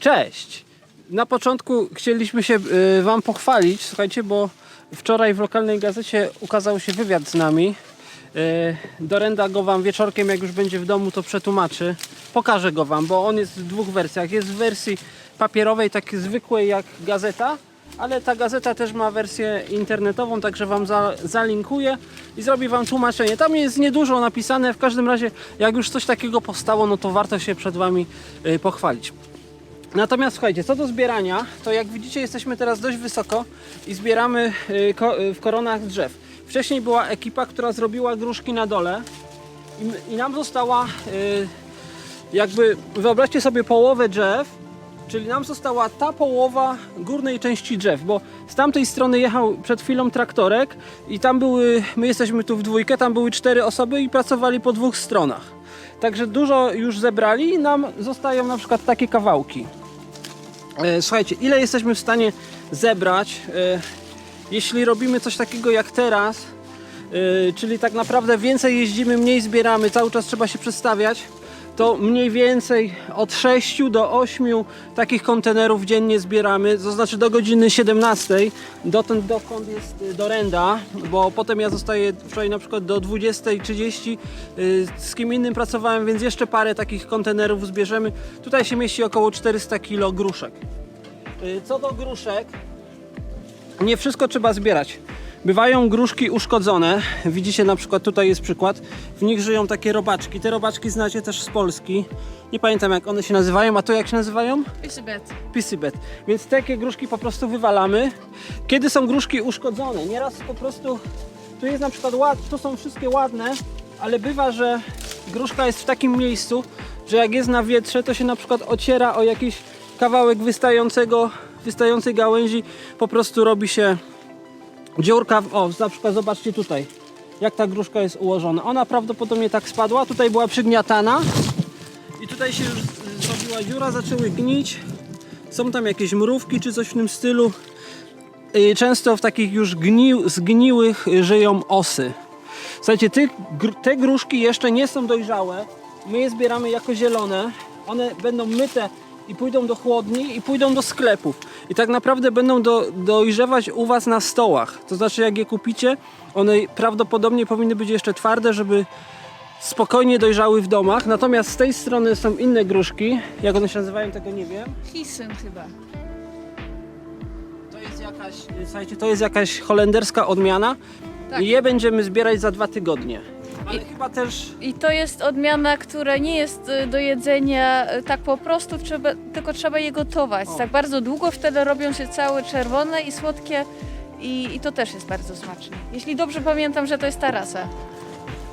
Cześć! Na początku chcieliśmy się y, Wam pochwalić, słuchajcie, bo wczoraj w lokalnej gazecie ukazał się wywiad z nami. Y, Dorenda go Wam wieczorkiem, jak już będzie w domu, to przetłumaczy. Pokażę go Wam, bo on jest w dwóch wersjach. Jest w wersji papierowej, takiej zwykłej jak gazeta, ale ta gazeta też ma wersję internetową, także Wam za, zalinkuję i zrobi Wam tłumaczenie. Tam jest niedużo napisane, w każdym razie jak już coś takiego powstało, no to warto się przed Wami y, pochwalić. Natomiast słuchajcie, co do zbierania, to jak widzicie jesteśmy teraz dość wysoko i zbieramy y, y, w koronach drzew. Wcześniej była ekipa, która zrobiła gruszki na dole i nam została y, jakby, wyobraźcie sobie połowę drzew, czyli nam została ta połowa górnej części drzew, bo z tamtej strony jechał przed chwilą traktorek i tam były, my jesteśmy tu w dwójkę, tam były cztery osoby i pracowali po dwóch stronach. Także dużo już zebrali i nam zostają na przykład takie kawałki. E, Słuchajcie, ile jesteśmy w stanie zebrać, e, jeśli robimy coś takiego jak teraz, e, czyli tak naprawdę więcej jeździmy, mniej zbieramy, cały czas trzeba się przestawiać, to mniej więcej od 6 do 8 takich kontenerów dziennie zbieramy, to znaczy do godziny 17, dotąd dokąd jest y, dorenda, bo potem ja zostaję wczoraj na przykład do 20.30 y, z kim innym pracowałem, więc jeszcze parę takich kontenerów zbierzemy. Tutaj się mieści około 400 kg gruszek. Y, Co do gruszek, nie wszystko trzeba zbierać. Bywają gruszki uszkodzone. Widzicie na przykład tutaj jest przykład. W nich żyją takie robaczki. Te robaczki znacie też z Polski. Nie pamiętam jak one się nazywają, a to jak się nazywają? Elizabeth. Pisybet. Więc takie gruszki po prostu wywalamy. Kiedy są gruszki uszkodzone? Nieraz po prostu tu jest na przykład ład, tu są wszystkie ładne, ale bywa, że gruszka jest w takim miejscu, że jak jest na wietrze, to się na przykład ociera o jakiś kawałek wystającego, wystającej gałęzi, po prostu robi się dziurka. w- O, na przykład zobaczcie tutaj, jak ta gruszka jest ułożona. Ona prawdopodobnie tak spadła, tutaj była przygniatana i tutaj się już zrobiła dziura, zaczęły gnić. Są tam jakieś mrówki czy coś w tym stylu. Często w takich już gnił, zgniłych żyją osy. Słuchajcie, gr- te gruszki jeszcze nie są dojrzałe. My je zbieramy jako zielone. One będą myte i pójdą do chłodni i pójdą do sklepów. I tak naprawdę będą do, dojrzewać u Was na stołach. To znaczy jak je kupicie, one prawdopodobnie powinny być jeszcze twarde, żeby spokojnie dojrzały w domach. Natomiast z tej strony są inne gruszki. Jak one się nazywają, tego nie wiem. Hisyn chyba. To jest jakaś, słuchajcie, to jest jakaś holenderska odmiana. Tak. I je będziemy zbierać za dwa tygodnie. Ale chyba też I to jest odmiana, która nie jest y, do jedzenia y, tak po prostu, trzeba, tylko trzeba je gotować. O. Tak bardzo długo, wtedy robią się całe czerwone i słodkie i, i to też jest bardzo smaczne. Jeśli dobrze pamiętam, że to jest ta rasa.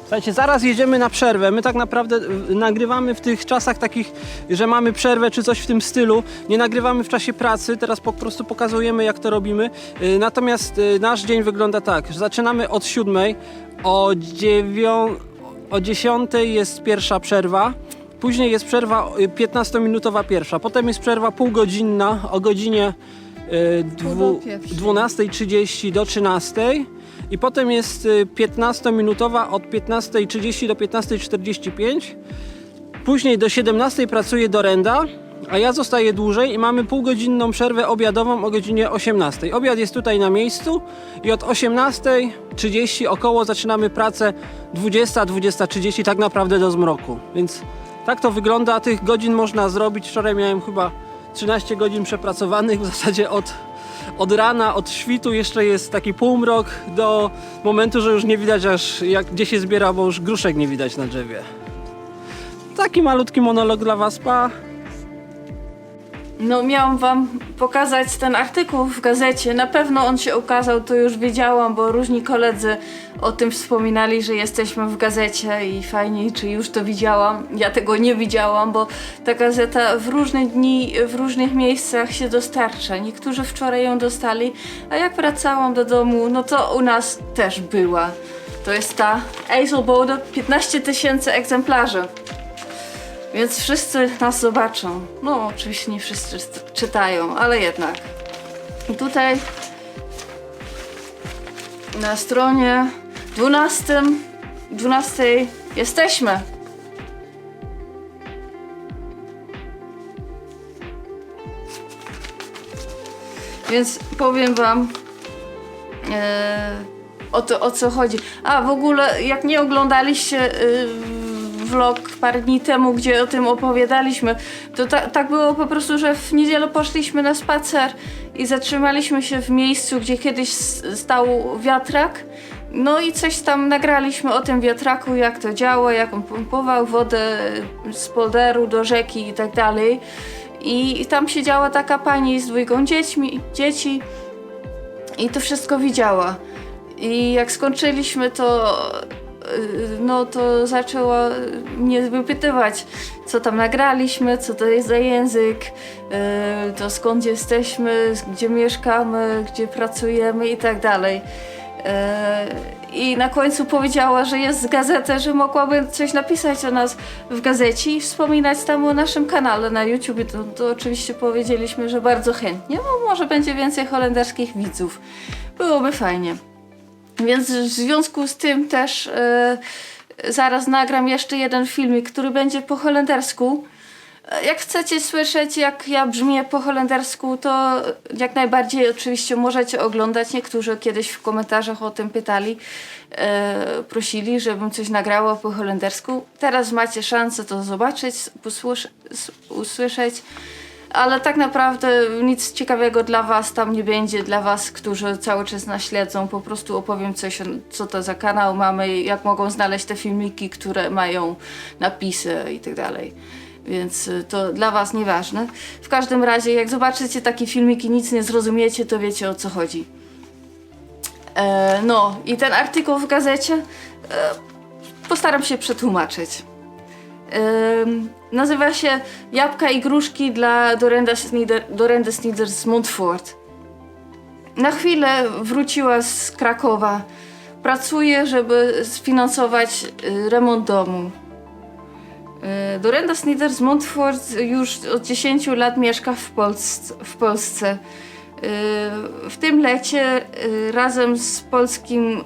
Słuchajcie, zaraz jedziemy na przerwę. My tak naprawdę y, nagrywamy w tych czasach takich, że mamy przerwę czy coś w tym stylu. Nie nagrywamy w czasie pracy, teraz po prostu pokazujemy jak to robimy. Y, Natomiast y, nasz dzień wygląda tak, że zaczynamy od siódmej, o, dziewią... o dziesiątej jest pierwsza przerwa. Później jest przerwa y, 15-minutowa pierwsza, potem jest przerwa półgodzinna o godzinie y, Pół dwu, do pierwszej. 12.30 do 13.00 i potem jest y, 15-minutowa od 15.30 do 15.45. Później do 17.00 pracuje Dorenda, a ja zostaję dłużej i mamy półgodzinną przerwę obiadową o godzinie 18.00. Obiad jest tutaj na miejscu i od 18.30 około zaczynamy pracę 20-20.30 tak naprawdę do zmroku. Więc tak to wygląda. Tych godzin można zrobić. Wczoraj miałem chyba 13 godzin przepracowanych w zasadzie od, od rana, od świtu jeszcze jest taki półmrok do momentu, że już nie widać aż jak, gdzie się zbiera, bo już gruszek nie widać na drzewie. Taki malutki monolog dla Was, pa. No, miałam wam pokazać ten artykuł w gazecie. Na pewno on się ukazał, to już wiedziałam, bo różni koledzy o tym wspominali, że jesteśmy w gazecie i fajnie, czy już to widziałam. Ja tego nie widziałam, bo ta gazeta w różne dni, w różnych miejscach się dostarcza. Niektórzy wczoraj ją dostali, a jak wracałam do domu, no to u nas też była. To jest ta Eiselbode, 15 tysięcy egzemplarzy. Więc wszyscy nas zobaczą. No, oczywiście nie wszyscy czytają, ale jednak. I tutaj na stronie 12, 12 jesteśmy. Więc powiem wam e, o to, o co chodzi. A w ogóle, jak nie oglądaliście y, vlog parę dni temu, gdzie o tym opowiadaliśmy, to ta, tak było po prostu, że w niedzielę poszliśmy na spacer i zatrzymaliśmy się w miejscu, gdzie kiedyś stał wiatrak. No i coś tam nagraliśmy o tym wiatraku, jak to działa, jak on pompował wodę z polderu do rzeki i tak dalej. I tam siedziała taka pani z dwójką dziećmi, dzieci i to wszystko widziała. I jak skończyliśmy, to no to zaczęła mnie wypytywać, co tam nagraliśmy, co to jest za język, y, to skąd jesteśmy, gdzie mieszkamy, gdzie pracujemy i tak dalej. Y, I na końcu powiedziała, że jest z gazetę, że mogłaby coś napisać o nas w gazecie i wspominać tam o naszym kanale na YouTube. To, to oczywiście powiedzieliśmy, że bardzo chętnie, bo może będzie więcej holenderskich widzów. Byłoby fajnie. Więc w związku z tym też e, zaraz nagram jeszcze jeden filmik, który będzie po holendersku. Jak chcecie słyszeć, jak ja brzmię po holendersku, to jak najbardziej oczywiście możecie oglądać. Niektórzy kiedyś w komentarzach o tym pytali, e, prosili, żebym coś nagrała po holendersku. Teraz macie szansę to zobaczyć, usłyszeć. Ale tak naprawdę nic ciekawego dla Was tam nie będzie, dla Was, którzy cały czas nas śledzą. Po prostu opowiem coś, co to za kanał mamy, jak mogą znaleźć te filmiki, które mają napisy i tak dalej. Więc y, to dla Was nieważne. W każdym razie, jak zobaczycie takie filmiki nic nie zrozumiecie, to wiecie o co chodzi. E, no i ten artykuł w gazecie e, postaram się przetłumaczyć. Nazywa się Jabłka i gruszki dla Dorenda Snider, Snider z Montfort. Na chwilę wróciła z Krakowa. Pracuje, żeby sfinansować y, remont domu. Y, Dorenda Snider z Montfort już od 10 lat mieszka w, Polsce. w Polsce. Y, W tym lecie y, razem z polskim y,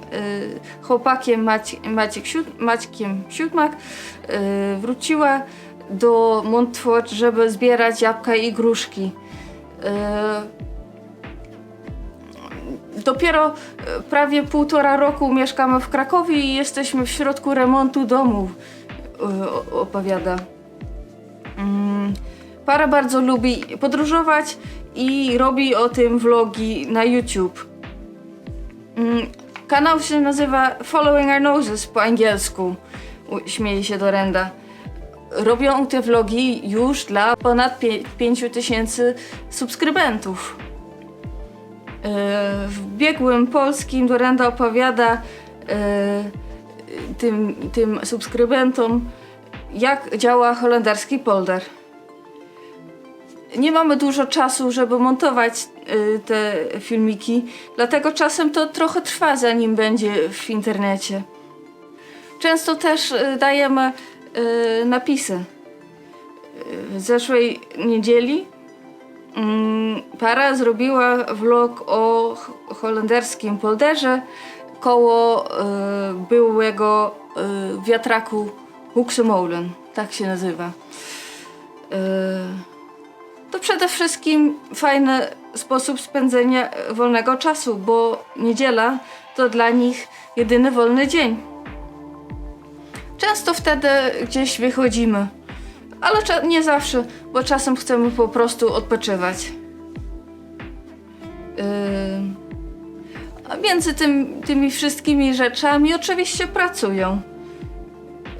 chłopakiem Maci, Maciek Maćkiem Siódmak wróciła do Montfort, żeby zbierać jabłka i gruszki. Y, Dopiero y, prawie półtora roku mieszkamy w Krakowie i jesteśmy w środku remontu domu, o- opowiada. Mm, Para bardzo lubi podróżować i robi o tym vlogi na YouTube. Mm, Kanał się nazywa Following Our Noses po angielsku. Śmieje się Dorenda. Robią te vlogi już dla ponad 5 tysięcy subskrybentów. E, W biegłym polskim Dorenda opowiada e, tym, tym subskrybentom, jak działa holenderski polder. Nie mamy dużo czasu, żeby montować y, te filmiki, dlatego czasem to trochę trwa, zanim będzie w internecie. Często też dajemy y, napisy. Y, W zeszłej niedzieli mm, para zrobiła vlog o holenderskim polderze koło y, byłego y, wiatraku Huxemolen, tak się nazywa. Y, to przede wszystkim fajny sposób spędzenia wolnego czasu, bo niedziela to dla nich jedyny wolny dzień. Często wtedy gdzieś wychodzimy, ale nie zawsze, bo czasem chcemy po prostu odpoczywać. A między tym, tymi wszystkimi rzeczami oczywiście pracują.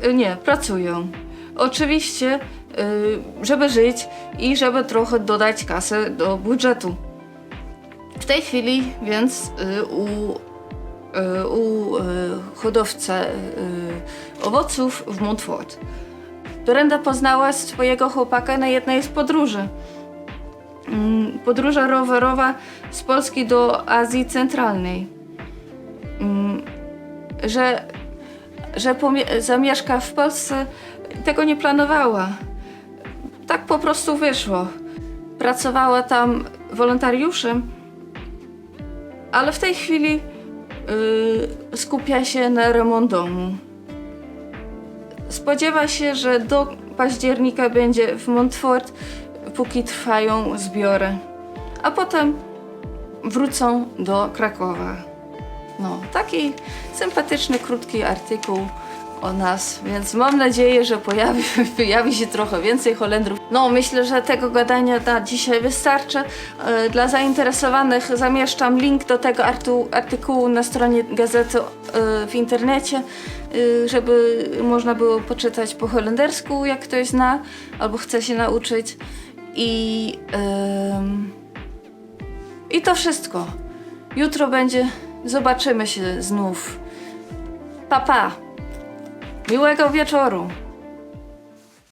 Y, Nie, pracują. Oczywiście, y, żeby żyć i żeby trochę dodać kasę do budżetu. W tej chwili więc y, u, y, u y, hodowca y, owoców w Montfort. Dorenda poznała swojego chłopaka na jednej z podróży. Mm, Podróża rowerowa z Polski do Azji Centralnej. Mm, Że że zamieszka w Polsce, tego nie planowała. Tak po prostu wyszło. Pracowała tam wolontariuszem, ale w tej chwili yy, skupia się na remont domu. Spodziewa się, że do października będzie w Montfort, póki trwają zbiory. A potem wrócą do Krakowa. No, taki sympatyczny, krótki artykuł o nas, więc mam nadzieję, że pojawi, pojawi się trochę więcej Holendrów. No, myślę, że tego gadania na dzisiaj wystarczy. E, Dla zainteresowanych zamieszczam link do tego artu, artykułu na stronie gazety e, w internecie, e, żeby można było poczytać po holendersku, jak ktoś zna albo chce się nauczyć. I, i to wszystko. Jutro będzie, zobaczymy się znów. Pa, pa. Miłego wieczoru.